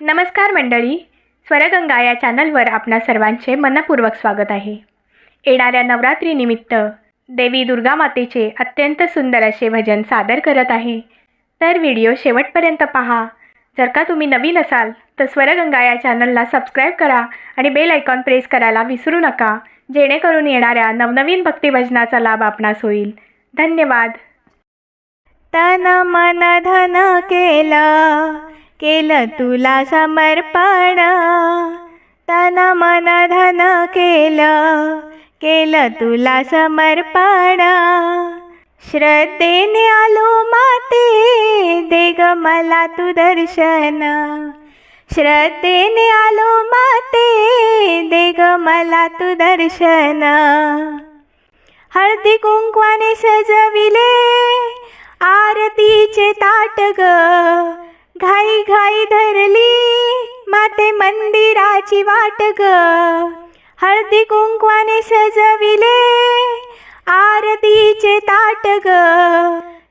नमस्कार मंडळी. स्वरगंगा या चॅनलवर आपणा सर्वांचे मनपूर्वक स्वागत आहे. येणाऱ्या नवरात्रीनिमित्त देवी दुर्गा मातेचे अत्यंत सुंदर असे भजन सादर करत आहे. तर व्हिडिओ शेवटपर्यंत पहा. जर का तुम्ही नवीन असाल तर स्वरगंगा या चॅनलला सबस्क्राईब करा आणि बेल आयकॉन प्रेस करायला विसरू नका. जेणेकरून येणाऱ्या नवनवीन भक्तिभजनाचा लाभ आपणास होईल. धन्यवाद. तन मन धन केला. केलं तुला समर्पण. तन मन धन केलं केलं तुला समर्पण. श्रद्धेने आलो माते दे ग मला तू दर्शन. श्रद्धेने आलो माते दे ग मला तू दर्शन. हळदी कुंकवाने सजविले आरतीचे ताट ग. घाई घाई धरली माते मंदिराची वाट ग. हळदी कुंकवाने सजविले आरतीचे ताट ग.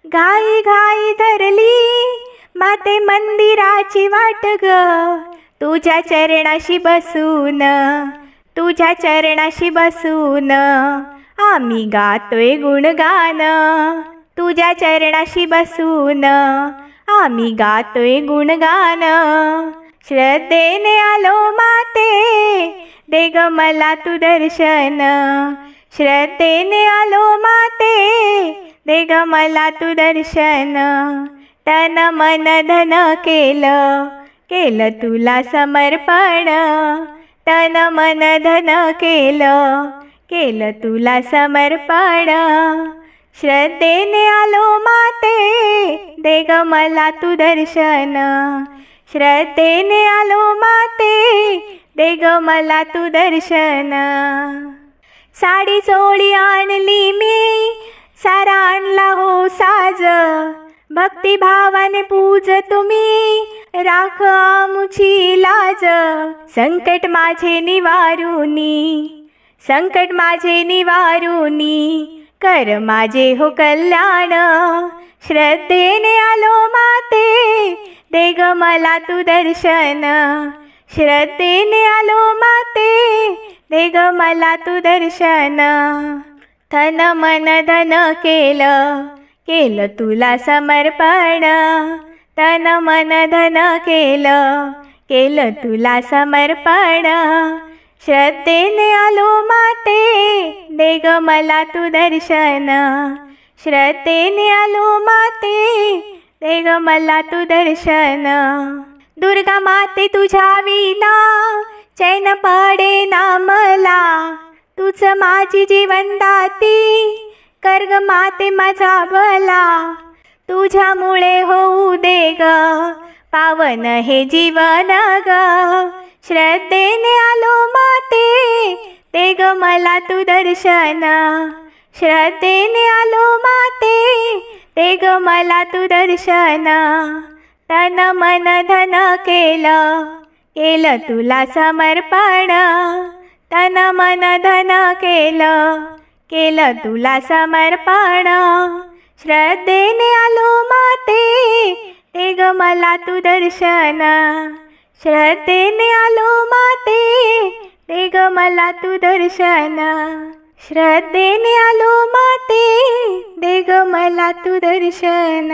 घाई घाई धरली माते मंदिराची वाट ग. तुझ्या चरणाशी बसून तुझ्या चरणाशी बसून आम्ही गातोय गुणगान. तुझ्या चरणाशी बसून आम्ही गातोय गुणगान. श्रद्धेने आलो माते दे ग मला तू दर्शन. श्रद्धेने आलो माते दे ग मला तू दर्शन. तन मन धन केलं केलं तुला समर्पण. तन मन धन केलं केलं तुला समर्पण. श्रद्धेने आलो माते दे ग मला तू दर्शन. श्रद्धेने आलो माते दे ग मला तू दर्शन. साडी चोळी आणली मी सारा आणला हो साज. भक्तिभावाने पूज तुम्ही राख आमुची लाज. संकट माझे निवारुनी संकट माझे निवारुनी कर माझे हो कल्याण. श्रद्धेने आलो माते दे ग मला तू दर्शन. श्रद्धेने आलो माते दे ग मला तू दर्शन. तन मन धन केलं केलं तुला समर्पण. तन मन धन केलं केलं तुला समर्पण. श्रद्धेने आलो माते दे ग मला तू दर्शन. श्रद्धेने आलो माते दे ग मला तू दर्शन. दुर्गा माते तुझ्या विना चैन पडे ना मला. तुझ माझी जीवन दाती कर्ग माते माझा भला तुझ्यामुळे होऊ दे ग पावन हे जीवन ग. श्रद्धेने आलो माते ते ग मला तू दर्शन. श्रद्धेने आलो माते ते ग मला तू दर्शन. तन मन धन केलं केलं तुला समर्पण. तन मन धन केलं केलं तुला समर्पण. श्रद्धेने आलो माते ते ग मला तू दर्शन. श्रद्धेने आलो माते दे ग मला तू दर्शन. श्रद्धेने आलो माते दे ग मला तू दर्शन.